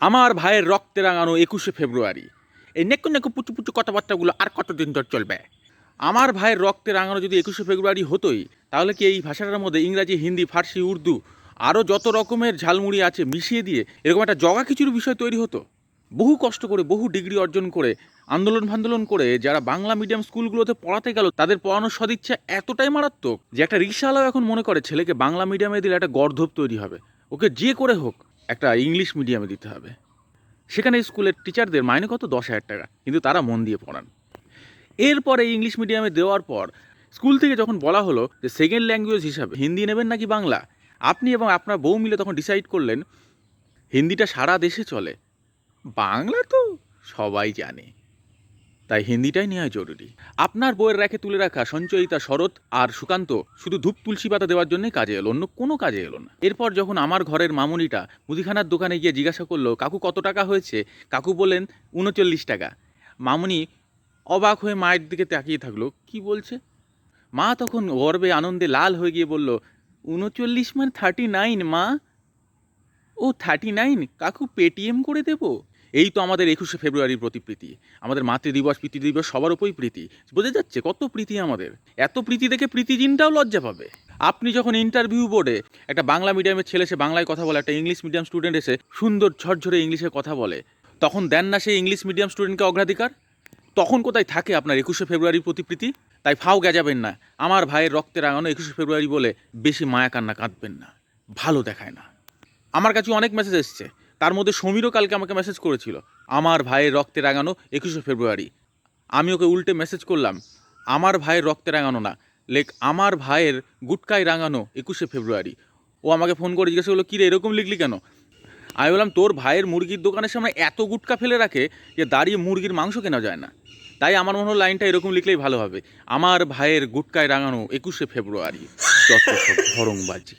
আমার ভাইয়ের রক্তে রাঙানো একুশে ফেব্রুয়ারি। এই নেকু নেকু পুচু পুচু কথাবার্তাগুলো আর কতদিন ধর চলবে? আমার ভাইয়ের রক্তে রাঙানো যদি একুশে ফেব্রুয়ারি হতোই, তাহলে কি এই ভাষাটার মধ্যে ইংরাজি, হিন্দি, ফার্সি, উর্দু আরও যত রকমের ঝালমুড়ি আছে মিশিয়ে দিয়ে এরকম একটা জগা খিচুড়ি বিষয় তৈরি হতো? বহু কষ্ট করে, বহু ডিগ্রি অর্জন করে, আন্দোলন ফান্দোলন করে যারা বাংলা মিডিয়াম স্কুলগুলোতে পড়াতে গেল, তাদের পড়ানোর সদিচ্ছা এতটাই মারাত্মক যে একটা রিক্সাওয়ালাও এখন মনে করে, ছেলেকে বাংলা মিডিয়ামে দিলে একটা গর্ধব তৈরি হবে। ওকে যে করে হোক একটা ইংলিশ মিডিয়ামে দিতে হবে। সেখানে স্কুলের টিচারদের মাইনে কত? দশ হাজার টাকা। কিন্তু তারা মন দিয়ে পড়ান। এরপরে ইংলিশ মিডিয়ামে দেওয়ার পর স্কুল থেকে যখন বলা হলো যে সেকেন্ড ল্যাঙ্গুয়েজ হিসাবে হিন্দি নেবেন নাকি বাংলা, আপনি এবং আপনার বউ মিলে তখন ডিসাইড করলেন, হিন্দিটা সারা দেশে চলে। বাংলা তো সবাই জানে। তাই হিন্দিটাই নেওয়া জরুরি। আপনার বইয়ের র্যাকে তুলে রাখা সঞ্চয়িতা শরৎ আর সুকান্ত শুধু ধূপ তুলসী পাতা দেওয়ার জন্যই কাজে এলো, অন্য কোনো কাজে এলো না। এরপর যখন আমার ঘরের মামুনিটা মুদিখানার দোকানে গিয়ে জিজ্ঞাসা করল, কাকু কত টাকা হয়েছে? কাকু বললেন, উনচল্লিশ টাকা। মামুনি অবাক হয়ে মায়ের দিকে তাকিয়ে থাকল, কি বলছে? মা তখন গর্বে আনন্দে লাল হয়ে গিয়ে বলল, উনচল্লিশ মানে থার্টি নাইন মা? ও থার্টি নাইন কাকু পেটিএম করে দেবো? এই তো আমাদের একুশে ফেব্রুয়ারির প্রতি প্রীতি আমাদের মাতৃদিবস, পিতৃদিবস, সবার উপরই প্রীতি। বোঝা যাচ্ছে কত প্রীতি আমাদের? এত প্রীতি দেখে প্রীতিজিনটাও লজ্জা পাবে। আপনি যখন ইন্টারভিউ বোর্ডে একটা বাংলা মিডিয়ামের ছেলে এসে বাংলায় কথা বলে, একটা ইংলিশ মিডিয়াম স্টুডেন্ট এসে সুন্দর ঝরঝরে ইংলিশে কথা বলে, তখন দেন না সেই ইংলিশ মিডিয়াম স্টুডেন্টকে অগ্রাধিকার? তখন কোথায় থাকে আপনার একুশে ফেব্রুয়ারির প্রতি প্রীতি তাই ফাও গেজাবেন না। আমার ভাইয়ের রক্তে রাঙানো একুশে ফেব্রুয়ারি বলে বেশি মায়া কান্না কাঁদবেন না। ভালো দেখায় না। আমার কাছে অনেক মেসেজ এসছে। তার মধ্যে সমীরও কালকে আমাকে মেসেজ করেছিল। আমার ভাইয়ের রক্তে রাঙানো একুশে ফেব্রুয়ারি। আমি ওকে উল্টে মেসেজ করলাম, আমার ভাইয়ের রক্তে রাঙানো না। লেখ, আমার ভাইয়ের গুটকায় রাঙানো একুশে ফেব্রুয়ারি। ও আমাকে ফোন করে জিজ্ঞাসা করল কিরে এরকম লিখলি কেন? আমি বললাম, তোর ভাইয়ের মুরগির দোকানের সামনে এত গুটকা ফেলে রাখে যে দাঁড়িয়ে মুরগির মাংস কেনা যায় না। তাই আমার মনে হলো লাইনটা এরকম লিখলেই ভালো হবে। আমার ভাইয়ের গুটকায় রাঙানো একুশে ফেব্রুয়ারি। যত ভরংবাজি।